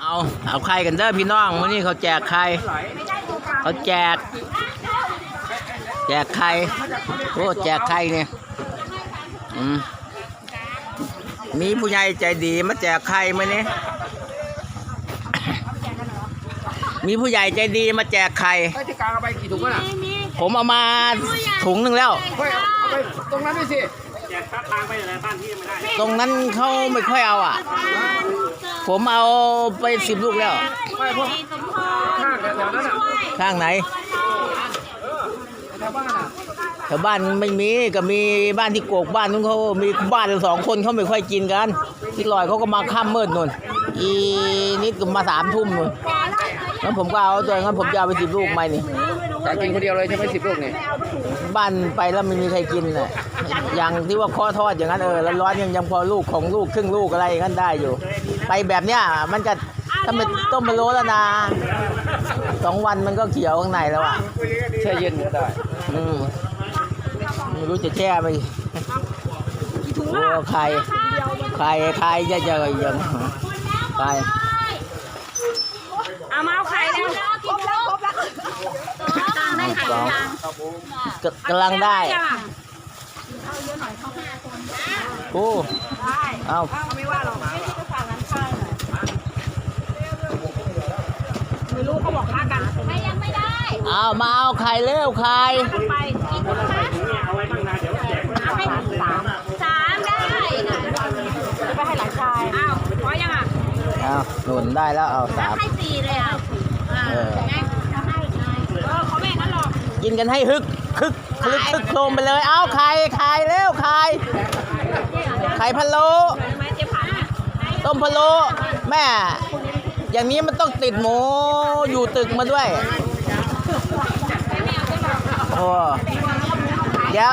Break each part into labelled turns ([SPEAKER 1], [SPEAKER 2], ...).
[SPEAKER 1] เอาเอาใครกันเด้อพี่น้องวันนี้เขาแจกใครเขาแจก แจกใครโอ้แจกใครเนี่ยอืมมีผู้ใหญ่ใจดีมาแจกใครมาเนี่ยมีผู้ใหญ่ใจดีมาแจกใคร
[SPEAKER 2] ไอ้ที่กลางเอาไปกี่ถุงวะน่ะ
[SPEAKER 1] ผมเอามาถุงหนึ่งแล้ว
[SPEAKER 2] เฮ้ยเอาไปตรงนั้นด้วยสิ
[SPEAKER 1] ตรงนั้นเขาไม่ค่อยเอาอะ ผมเอาไปสิบลูกแล้ว
[SPEAKER 2] ไม่พวกข้างแถวๆนั้นอะ
[SPEAKER 1] ข้างไหน
[SPEAKER 2] แถวบ้านอะ
[SPEAKER 1] แถวบ้านไม่มีก็มีบ้านที่โกกบ้านนู้นเขามีบ้านละสองคนเขาไม่ค่อยกินกัน ที่ลอยเขาก็มาค่ำมืดนู่นอีนิดก็มาสามทุ่มนู่นแล้วผมก็เอาตัวงั้นผมจะเอาไปสิบลูกไหมนี่
[SPEAKER 2] กากินคนเดียวเลยใช่ไหมสิบลูกนี่
[SPEAKER 1] บ้านไปแล้วไม่มีใครกินน่ะอย่างที่ว่าข้อทอดอย่างนั้นเออร้อนๆยังยังพอลูกของลูกครึ่งลูกอะไรอย่างนั้นได้อยู่ ไปแบบเนี้ยมันจะถ้ามันต้มมาโลแล้วนะสองวันมันก็เขียวข้างในแล้วอะ
[SPEAKER 2] แช่เย็นก็ได้
[SPEAKER 1] อืมไม่รู้จะแช่ไปโอ้ใครใครใครจะจะยังใคร
[SPEAKER 3] เอามาเอาไข่เร็วครบแล้วครบแล้วตังได้ไข่
[SPEAKER 1] สอง
[SPEAKER 3] ยัง
[SPEAKER 1] กกำลังได้ โอ้เอา
[SPEAKER 3] ไม่ว่าหรอกไม่ได้ไปฝากร้านข้าวไม่รู้เขาบอกค่ากันใครยังไม่ได้
[SPEAKER 1] เอามาเอาไข่เร็วไข่
[SPEAKER 3] กันไปกี่ถุงคะเอาให้สามสามได้จะไปให้หลานชายอ้าวพอยังอะ
[SPEAKER 1] เอาหนุนได้แล้วเอาสาม
[SPEAKER 3] ให้สี่เลยอะ
[SPEAKER 1] เออ
[SPEAKER 3] เออเขาแม่งั้นหรอ ก
[SPEAKER 1] กินกันให้ฮึกคึกคลึกคึกโครมไปเลย เอาไข่ไข่เร็วไข่ไข่พะโล้
[SPEAKER 3] ไม่เจ๊ผ่านอะ
[SPEAKER 1] ต้มพะโล้แม่ อย่างนี้มันต้องติดหมูอยู่ตึกมาด้วยโอ้เดี๋ยว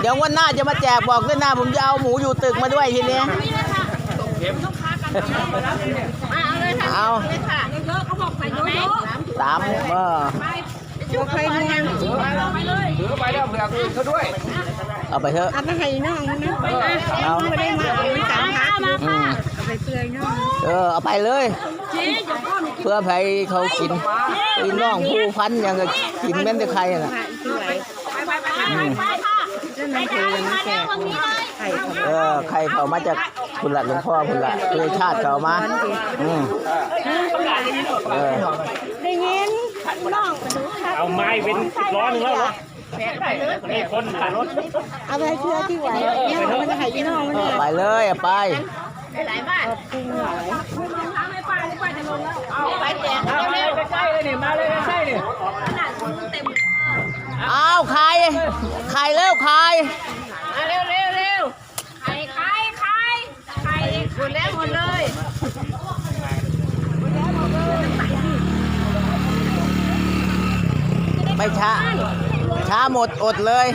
[SPEAKER 1] เดี๋ยววันหน้าจะมาแจกบอกด้วยนะผมจะเอาหมูอยู่ตึกมาด้วยทีนี้
[SPEAKER 3] เอาเลยค่ะ
[SPEAKER 1] เอา
[SPEAKER 3] เลยค่ะเยอะๆเขาบอกใส่เยอะ
[SPEAKER 1] สามเออ
[SPEAKER 3] ๆไปจุกใครนวลไปเลย
[SPEAKER 2] ถือไปแล้วเผื่อคืนเขาด้วย
[SPEAKER 1] เอาไปเถอะ
[SPEAKER 4] เอาไปให้น้องนะ
[SPEAKER 1] เอา
[SPEAKER 4] ไม่ได้มาเอาไปสามพัน
[SPEAKER 1] อืม
[SPEAKER 4] เอาไปเปลือยน้อง
[SPEAKER 1] เออเอาไปเลย เพื่อให้เขากินพี่น้องผู้พันอย่างก็กินแม่นแต่ใครน่ะ
[SPEAKER 4] ผ่าสวย
[SPEAKER 3] ไปไปไปไปไปค่ะ
[SPEAKER 4] เจ้าน้ำคือน้ำแก่ไข่ของ
[SPEAKER 1] เออใครเขามาจากคุณละหลวงพ่อคุณละคือชาติเขามาอืมเออ
[SPEAKER 4] ได้ยิ นน้องไปดูค่ะ
[SPEAKER 5] เอาไม้เป็นร้อนหนึ่งแล้วเหรอมีคนผ่านรถ
[SPEAKER 4] เอาไปให้เชื่อที่ไหวเนี่ยมันจะให้ยี่น้องมันเนี่ย
[SPEAKER 1] ไปเลยเอาไป
[SPEAKER 4] ขอบคุณหลาย
[SPEAKER 3] ไปแจก
[SPEAKER 2] เอามาเลยใกล้ๆเลยนี่มาเลยใกล้ๆนี่
[SPEAKER 1] เอาใครใครเร็วใคร
[SPEAKER 3] เร็วเร็วเร็วไข่ไข่ไข่ไข่หมดแล้วหมดเลย
[SPEAKER 1] ไม่ช้า ช้าหมดอดเลย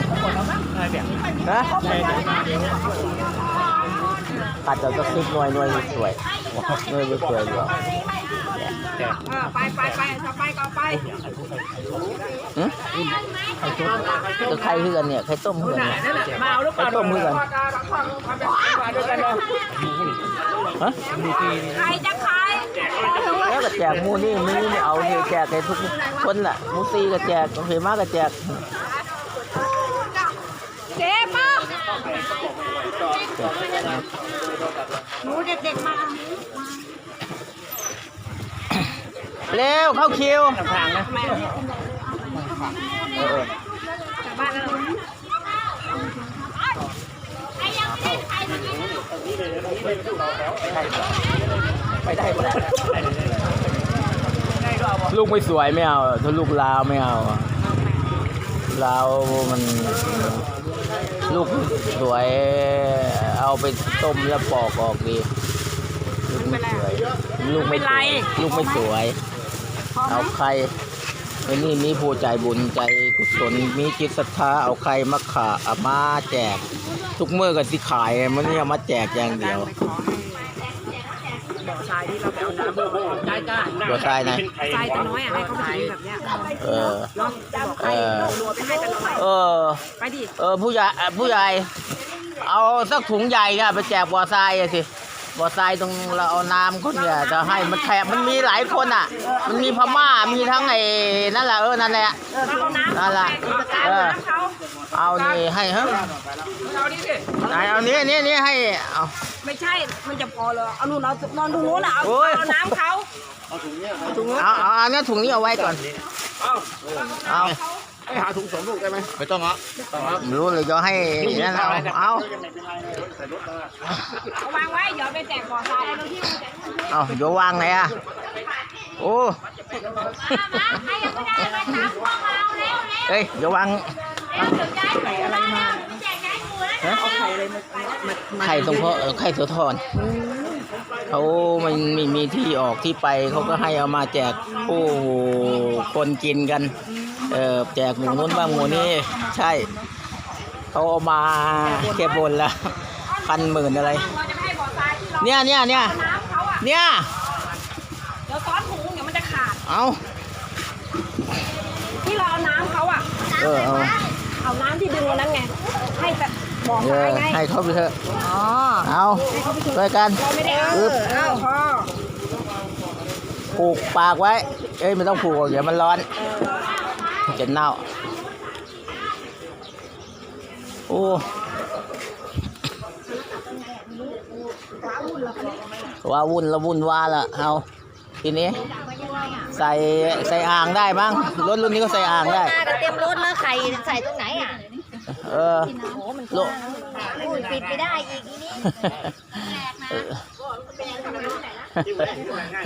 [SPEAKER 1] นะปัดเราจะคลิปหน่วยหน่วยสวยหน่วยสวยอยู่
[SPEAKER 3] ไปไปไปต่อไปก็ไป
[SPEAKER 1] หึก็ใครเพื่อนเนี่ยใครต้มเพื่อนเนี่ย
[SPEAKER 2] มาเอาหรือเปล่า
[SPEAKER 1] ใครต้มเพื่อน
[SPEAKER 2] ว่าการทำแบบมาด้วยกันเนาะ
[SPEAKER 1] ฮะ
[SPEAKER 3] ใครจะขาย
[SPEAKER 1] แล้วก็แจกมูนี่มีไม่เอาเนี่ยแจกให้ทุกคนแหละมูตีก็แจกเฟมาก็แจก
[SPEAKER 3] เจ๊ป้าหนูเด็กๆมา
[SPEAKER 1] เร็วเข้าคิวเออ
[SPEAKER 3] บ้านเราใครยังไม่ได้ใคร
[SPEAKER 1] ไปได้ปะลูกไม่สวยไม่เอาถ้าลูกลาวไม่เอาลาวมัน ลูกสวยเอาไปต้มแล้วปอกออกดีลูกไม่สวยลูกไม่สวยลูกไม่สวย เอาใครไอ้นี่มีผู้ใจบุญใจกุศลมีจิตศรัทธาเอาใครมาขาเอามาแจก ทุกเมื่อกันที่ขายมันเนี่ยมาแจกอย่างเดียว
[SPEAKER 3] ทรายที่เราไปเอาน้ำได้ก้า
[SPEAKER 1] บ่ทรายนะ
[SPEAKER 3] ทรายตัวน้อยอะให้เขาไปถึงแบบเนี้ย
[SPEAKER 1] เออ
[SPEAKER 3] ลองบอกใครรัวไปให้กันหน่อย
[SPEAKER 1] เออ
[SPEAKER 3] ไปดิ
[SPEAKER 1] เออผู้ใหญ่เอ่อผู้ใหญ่ เอาสักถุงใหญ่อะไปแจกบัวทรายอะสิบ่อทรายตรงเราเอาน้ำคนเนี่ยจะให้มันแถบมันมีหลายคนอะ มันมีพม่ามีทั้งไอ้นั่นแหละเออนั่นแหละ
[SPEAKER 3] เอาน้ำ
[SPEAKER 1] นั่นแหละเออ
[SPEAKER 3] เขา
[SPEAKER 1] เอานี่ให้เฮ้ย
[SPEAKER 2] เอาดิสิ
[SPEAKER 1] ไหนเอานี้นี่นี่ให้เอา
[SPEAKER 3] ไม่ใช่ มันจะพอเลยเอาหนูนอนนอนตรงนู้นอะเอา
[SPEAKER 1] โอ้ย
[SPEAKER 3] เอาน้ำเขา
[SPEAKER 1] เอาเอาเอาเนี้ยถุงนี้เอาไว้ก่อน เอา
[SPEAKER 5] ให้หาถุงสองลูกได้ไหม
[SPEAKER 1] ไม่ต้องเอาไม่รู้เลยจะให้นั่นเอาเอา
[SPEAKER 3] เอาวางไว้เดี๋ยวไปแจกบ่อทรายเอาที่
[SPEAKER 1] เอาเดี๋ยววางไหนอะโอ้
[SPEAKER 3] มาใครยังไม่ได้มาตามพวกเราเร็วเร็ว
[SPEAKER 1] เอ้ยเดี๋ยววาง
[SPEAKER 3] เร็วเดี๋ยวย้ายหมูอะไรมา
[SPEAKER 1] ไข่ตรงเพาะเออไข่เสือทอนเขามันมีมีที่ออกที่ไปเขาก็ให้เอามาแจกผู้คนกินกัน เออแจกหมูนู้นบ้างหมูนี้ใช่เขาเอามาเก็บบนละพันหมื่นอะไร
[SPEAKER 3] เราจะไม่ให้บ่อทรายที่เรา
[SPEAKER 1] เนี่ยเนี่ยเนี่ย
[SPEAKER 3] น้ำเขาอะ
[SPEAKER 1] เนี่ย
[SPEAKER 3] เดี๋ยวซ้อนถุงเดี๋ยวมันจะขาด
[SPEAKER 1] เอา
[SPEAKER 3] ที่เราเอาน้ำเขาอะ
[SPEAKER 1] เออเอา
[SPEAKER 3] เอาน้ำที่ดึงวันนั้นไง ให้แต่บ่ อ
[SPEAKER 1] เอ
[SPEAKER 3] ทรา
[SPEAKER 1] อย
[SPEAKER 3] ไง
[SPEAKER 1] ให้เขาไปเถอะ
[SPEAKER 3] อ๋อ
[SPEAKER 1] เอาด้วยกัน
[SPEAKER 3] เราไม่ได้เอา
[SPEAKER 1] ปึ๊บ
[SPEAKER 3] เอาพอ
[SPEAKER 1] ผูกปากไว้ เอ้ยไม่ต้องผูกหรอกเดี๋ยวมันร้อนจะเน่า โอ้ว้าวุ่นละวุ่นวาละเอาทีนี้ ใส่ใส่อ่างได้บ้างรถรุ่นนี้ก็ใส่อ่างได้
[SPEAKER 3] มากันเต็มรถแล้วไข่ใส่ตรงไหนอะ
[SPEAKER 1] เออโล
[SPEAKER 3] อุ้ยปิดไม่ได้อีกทีนี้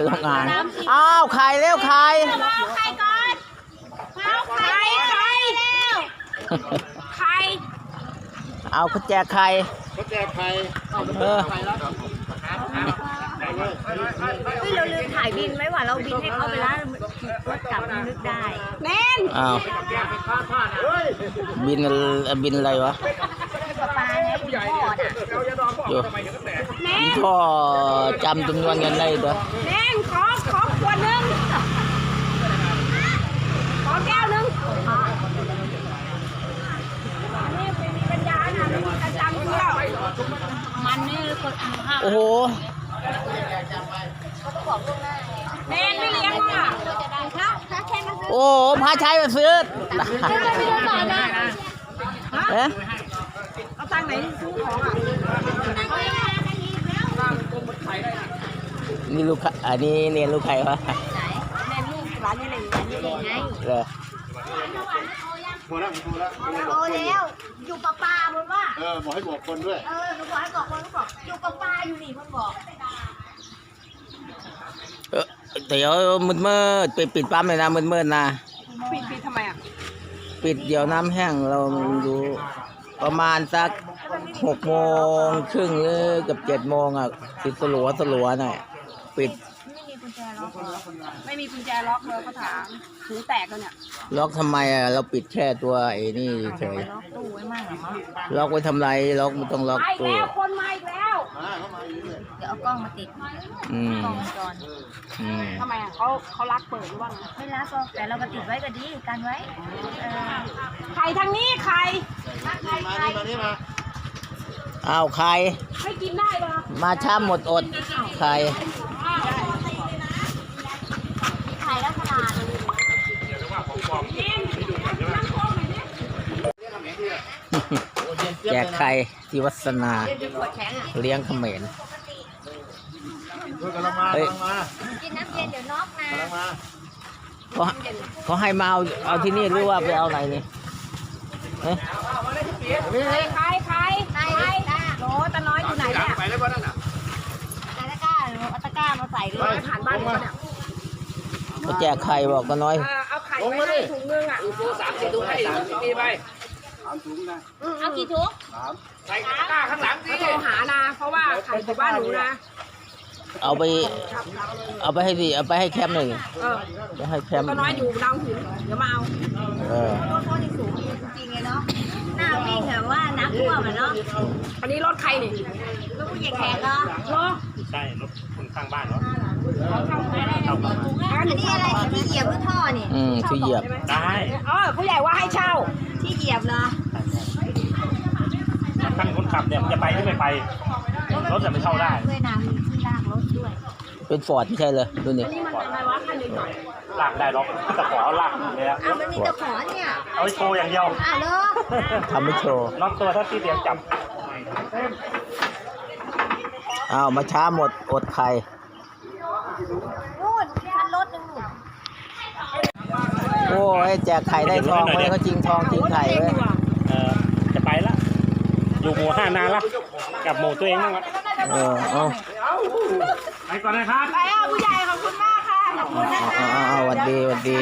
[SPEAKER 1] ลงอ่างอ้าวไข่เร็วไข่
[SPEAKER 3] เอาไข่ก่อนเอาไข่ไข่เร็วไข่
[SPEAKER 1] เอาเขาแจกไข่
[SPEAKER 5] เขาแจกใคร
[SPEAKER 1] เออ
[SPEAKER 3] เฮ้ยเราลืมถ่ายบินไหมว่าเราบินให้เขาไปแล้ว รถกลับนึกได้แน่น
[SPEAKER 1] อ้าวบินอะไรบินอะไรวะ
[SPEAKER 3] ปลาไงพ่อน่ะ
[SPEAKER 1] อยู่
[SPEAKER 3] แน่
[SPEAKER 1] บิ
[SPEAKER 3] น
[SPEAKER 1] นพ่อจำจำนวนกันได้ด้วย
[SPEAKER 3] แน่นขอขอขวดหนึงขอแก้วหนึงนี่ไม่มีปัญญานะไม่มีประจำเที่ยวมันนี่คนอ่างห้า
[SPEAKER 1] โอ้โห
[SPEAKER 3] แม่ไม่เลี้ยงอะถ้าถ้าแค่มาซื้ อ
[SPEAKER 1] โอ้โหพาชัยมาซื้อ
[SPEAKER 3] ไม่ได้ไม่ได้ก่อนนะ
[SPEAKER 1] เอ๊ะ
[SPEAKER 3] เอาตังค์ไหนซื้อของอะ
[SPEAKER 1] นี่ลูกค้าอันนี้เรียนลูกใครวะ
[SPEAKER 3] แม่ลูกร้านนี้เลยร้านนี้เลยไง
[SPEAKER 1] เหรอ
[SPEAKER 5] โทรแล้วโทรแล้ว
[SPEAKER 3] โตแล้วอยู่ปลาปลาบนว่า
[SPEAKER 5] เออบอกให้บอกคนด้วย
[SPEAKER 3] เออหนูบอกให้บอกคนก็บอกอยู่ปลาปลาอยู่นี่มันบอก
[SPEAKER 1] เออเดี๋ยวมืดมืดๆไปปิดปั๊มเลยนะมืดมืดๆนะ
[SPEAKER 3] ปิดปิดทำไมอะ
[SPEAKER 1] ปิดเดี๋ยวน้ำแห้งเราดูประมาณสักหกโมงครึ่งหรือเกับเจ็ดโมงอะปิดสลัวสลัวหน่อยปิด
[SPEAKER 3] ไม่มีกุญแจล็อกเลยเขาถามหูแตกแล้วเนี่ย
[SPEAKER 1] ล็อกทำไมอะเราปิดแค่ตัวไอ้นี่เฉย
[SPEAKER 3] ล็อกตู้ไว้มากเหรอมั้ง
[SPEAKER 1] ล็อกไว้ทำไรล็อกไม่ต้องล็อก
[SPEAKER 3] มาอีก
[SPEAKER 1] ตัว
[SPEAKER 3] แล้วคนมาอีกแล้ว
[SPEAKER 5] มา เข้ามาอยู่เลย
[SPEAKER 3] เดี๋ยวเอากล้องมาติด
[SPEAKER 1] อืม
[SPEAKER 3] กล้องวงจร
[SPEAKER 1] อืม
[SPEAKER 3] ทำไมอะเขาเขารักเปิดหรือว่าไงไม่รักก็แต่เราก็ติดไว้ก็ดีกันไว้ไข่ทางนี้ไข่
[SPEAKER 5] มานี่มานี่มา
[SPEAKER 1] อ้าวใคร
[SPEAKER 3] ไม่กินได้เหรอ
[SPEAKER 1] มาช้าหมดอด ใคร
[SPEAKER 3] ไข่แล้วขนาด
[SPEAKER 1] แจกไข่ที่วัฒนาเลี้ยงเขมร
[SPEAKER 5] ช่วยกันละมา
[SPEAKER 1] เฮ้ย
[SPEAKER 5] กำลังมา
[SPEAKER 3] กินน้ำเย็นเดี๋ยวน็อกนะ
[SPEAKER 5] กำลังมา
[SPEAKER 1] เขาเขาให้มาเอาเอาที่นี่หรือว่าไปเอาไหนนี่เอ๊ะ
[SPEAKER 3] ไข่ไข่ไข่ไข่โหตาน้อยอยู่ไหนเนี่ย
[SPEAKER 2] ไปแล้วบ้านนั่นน่ะ
[SPEAKER 3] ตะกร้าเอาตะกร้ามาใส่เลยผ่านบ้านเขาเนี่ย
[SPEAKER 1] เขาแจกไข่บอกก็น้อย
[SPEAKER 3] เอาไข่ไปให้ถุงนึงอะ
[SPEAKER 2] ดูสามสี่ถุงให้มีไป
[SPEAKER 3] เอากี่ถุง
[SPEAKER 2] ใส่ตะกร้าข้างหลังสิ
[SPEAKER 3] โทรหานะ เพราะว่าไข่อยู่บ้านหนูนะ
[SPEAKER 1] เอาไป เอาไปให้ดิเอาไปให้แคมป์หนึ่ง
[SPEAKER 3] เออ
[SPEAKER 1] จะให้แคมป์
[SPEAKER 3] ตาน้อยอยู่ดาวหินเดี๋ยวมาเอา
[SPEAKER 1] เออ
[SPEAKER 3] รถรถที่สูงจริงเลยเนาะ หน้าวิ่งแบบว่าน้ำท่วมอะเนาะอันนี้รถใครนี่รถผู้ใหญ่แขกเหรอรถ
[SPEAKER 5] ใช่รถคนข้างบ้านเนาะ
[SPEAKER 3] อันนี้อะไรที่เหยียบหรือท่อนี่
[SPEAKER 1] อืมที่เหยียบ
[SPEAKER 5] ได้
[SPEAKER 3] อ๋อผู้ใหญ่ว่าให้เช่า ที่เหยียบเหรอ
[SPEAKER 5] ท่านคนขับเนี่ยมันจะไปหรือไม่ไป รถจะไม่เข้าได้
[SPEAKER 3] ด้วยนะ
[SPEAKER 1] เป็นฟอร์ดไม่ใช่เลยดูนี่
[SPEAKER 5] ลากได้หรอกตะขอลากเลยอะ
[SPEAKER 3] อ้าวมันมีตะขอเนี่ย
[SPEAKER 5] เอาไว้โชว์อย่างเดียว
[SPEAKER 3] อ้าวเหรอ
[SPEAKER 1] ทำไม่โชว์
[SPEAKER 5] น็อกตัวถ้าที่เดียวจับ
[SPEAKER 1] อ้าวมาช้าหมดอดไข่
[SPEAKER 3] นู่นคันรถหนึ่งนู่น
[SPEAKER 1] โอ้ยแจกไข่ได้ทองไว้เขาจริงทองจริงไข่ไว้ย
[SPEAKER 5] เออจะไปละ อยู่หมู่ห้านานละกลับหมู่ตัวเองบ้างละ
[SPEAKER 1] เออเอา
[SPEAKER 5] ไปก่อนนะครับ
[SPEAKER 3] ไปอะผู้ใหญ่ขอบคุณมากค่ะ ขอบคุณนะ
[SPEAKER 1] เอา
[SPEAKER 3] คะ
[SPEAKER 1] เอาเอาหวัดดีหวัดดี